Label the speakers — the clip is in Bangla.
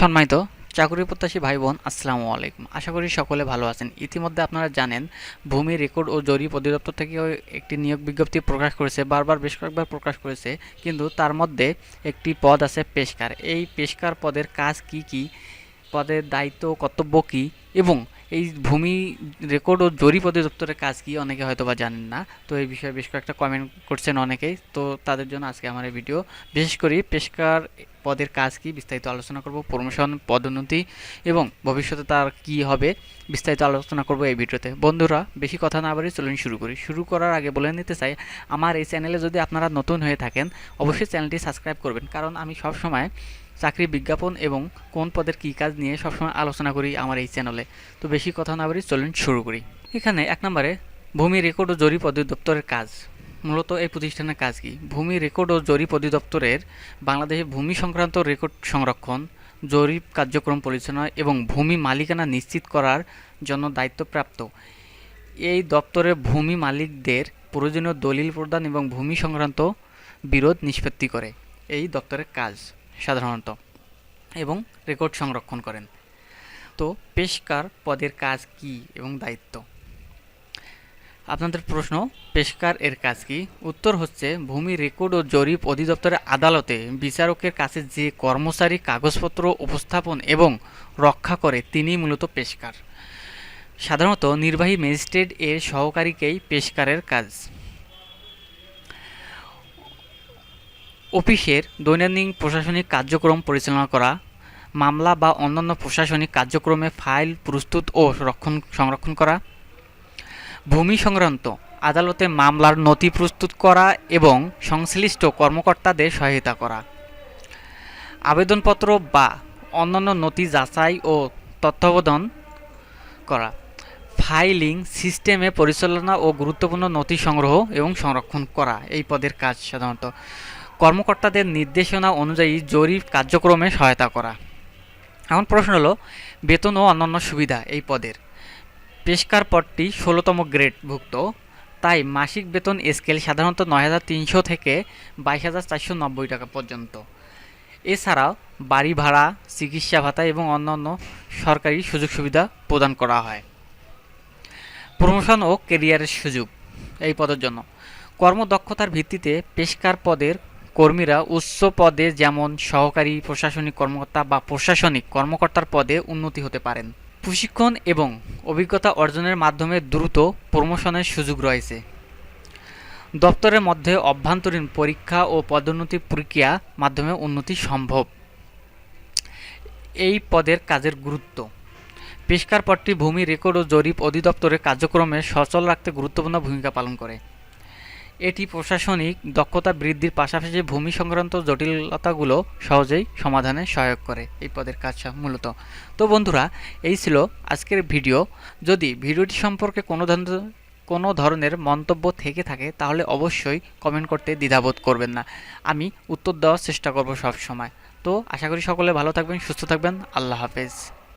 Speaker 1: সম্মানিত চাকরি প্রত্যাশী ভাই বোন আসসালামু আলাইকুম। আশা করি সকলে ভালো আছেন। ইতিমধ্যে আপনারা জানেন, ভূমি রেকর্ড ও জরিপ অধিদপ্তর থেকে একটি নিয়োগ বিজ্ঞপ্তি প্রকাশ করেছে, বারবার বেশ কয়েকবার প্রকাশ করেছে, কিন্তু তার মধ্যে একটি পদ আছে পেশকার। এই পেশকার পদের কাজ কি কি? পদের দায়িত্ব, কর্তব্য কি? এবং এই ভূমি রেকর্ড ও জরিপ অধিদপ্তরের কাজ কি? অনেকে হয়তো বা জানেন না। তো এই বিষয়ে বেশ কয়েকটা কমেন্ট করছেন অনেকেই। তো তাদের জন্য আজকে আমার এই ভিডিও। বিশেষ করে পেশকার পদের কাজ কি, বিস্তারিত আলোচনা করব, প্রমোশন, পদোন্নতি এবং ভবিষ্যতে তার কি হবে, বিস্তারিত আলোচনা করব এই ভিডিওতে। বন্ধুরা, বেশি কথা না বাড়ি চলুন শুরু করি। শুরু করার আগে বলে নিতে চাই, আমার এই চ্যানেলে যদি আপনারা নতুন হয়ে থাকেন, অবশ্যই চ্যানেলটি সাবস্ক্রাইব করবেন। কারণ আমি সব সময় চাকরি বিজ্ঞাপন এবং কোন পদের কী কাজ নিয়ে সবসময় আলোচনা করি আমার এই চ্যানেলে। তো বেশি কথা না বাড়ি চলুন শুরু করি। এখানে এক নম্বরে, ভূমি রেকর্ড ও জরিপ অধিদপ্তরের কাজ। মূলত এই প্রতিষ্ঠানের কাজ কি? ভূমি রেকর্ড ও জরিপ অধিদপ্তরের বাংলাদেশে ভূমি সংক্রান্ত রেকর্ড সংরক্ষণ, জরিপ কার্যক্রম পরিচালনা এবং ভূমি মালিকানা নিশ্চিত করার জন্য দায়িত্বপ্রাপ্ত। এই দপ্তরে ভূমি মালিকদের প্রয়োজনীয় দলিল প্রদান এবং ভূমি সংক্রান্ত বিরোধ নিষ্পত্তি করে। এই দপ্তরের কাজ সাধারণত এবং রেকর্ড সংরক্ষণ করেন। তো, পেশকার পদের কাজ কি এবং দায়িত্ব? আপনাদের প্রশ্ন, পেশকার এর কাজ কি? উত্তর হচ্ছে, ভূমি রেকর্ড ও জরিপ অধিদপ্তরের আদালতে বিচারকের কাছে যে কর্মচারী, কাগজপত্র উপস্থাপন এবং রক্ষা করে তিনি মূলত পেশকার। সাধারণত নির্বাহী ম্যাজিস্ট্রেট এর সহকারীকেই পেশকারের কাজ। অফিসের দৈনন্দিন প্রশাসনিক কার্যক্রম পরিচালনা করা, মামলা বা অন্যান্য প্রশাসনিক কার্যক্রমে ফাইল প্রস্তুত ও রক্ষণ সংরক্ষণ করা ভূমি সংক্রান্ত আদালতে মামলার নথি প্রস্তুত করা এবং সংশ্লিষ্ট কর্মকর্তাদের সহায়তা করা। আবেদনপত্র বা অন্যান্য নথি যাচাই ও তত্ত্বাবধান করা। ফাইলিং সিস্টেমে পরিচালনা ও গুরুত্বপূর্ণ নথি সংগ্রহ এবং সংরক্ষণ করা, এই পদের কাজ সাধারণত। কর্মকর্তাদের নির্দেশনা অনুযায়ী জরিপ কার্যক্রমে সহায়তা করা। এখন প্রশ্ন হলো, বেতন ও অন্যান্য সুবিধা এই পদের। পেশকার পদটি ষোলোতম গ্রেডভুক্ত, তাই মাসিক বেতন স্কেল সাধারণত নয় হাজার তিনশো থেকে বাইশ হাজার চারশো নব্বই টাকা পর্যন্ত। এছাড়াও বাড়ি ভাড়া, চিকিৎসা ভাতা এবং অন্যান্য সরকারি সুযোগ সুবিধা প্রদান করা হয়। প্রমোশন ও কেরিয়ারের সুযোগ এই পদের জন্য। কর্মদক্ষতার ভিত্তিতে পেশকার পদের কর্মীরা উচ্চ পদে যেমন সহকারী প্রশাসনিক কর্মকর্তা বা প্রশাসনিক কর্মকর্তার পদে উন্নতি হতে পারেন। প্রশিক্ষণ এবং অভিজ্ঞতা অর্জনের মাধ্যমে দ্রুত প্রমোশনের সুযোগ রয়েছে। দপ্তরের মধ্যে অভ্যন্তরীণ পরীক্ষা ও পদোন্নতি প্রক্রিয়া মাধ্যমে উন্নতি সম্ভব। এই পদের কাজের গুরুত্ব। পেশকার পদটি ভূমি রেকর্ড ও জরিপ অধিদপ্তরের কার্যক্রমে সচল রাখতে গুরুত্বপূর্ণ ভূমিকা পালন করে। এটি প্রশাসনিক দক্ষতা বৃদ্ধির পাশাপাশি ভূমি সংক্রান্ত জটিলতাগুলো সহজেই সমাধানে সহায়ক করে এই পদের কাজ মূলত। তো বন্ধুরা, এই ছিল আজকের ভিডিও। যদি ভিডিওটি সম্পর্কে কোনো ধরনের কোনো ধরনের মন্তব্য থেকে থাকে, তাহলে অবশ্যই কমেন্ট করতে দ্বিধাবোধ করবেন না। আমি উত্তর দেওয়ার চেষ্টা করব সব সময় তো আশা করি সকলে ভালো থাকবেন, সুস্থ থাকবেন। আল্লাহ হাফেজ।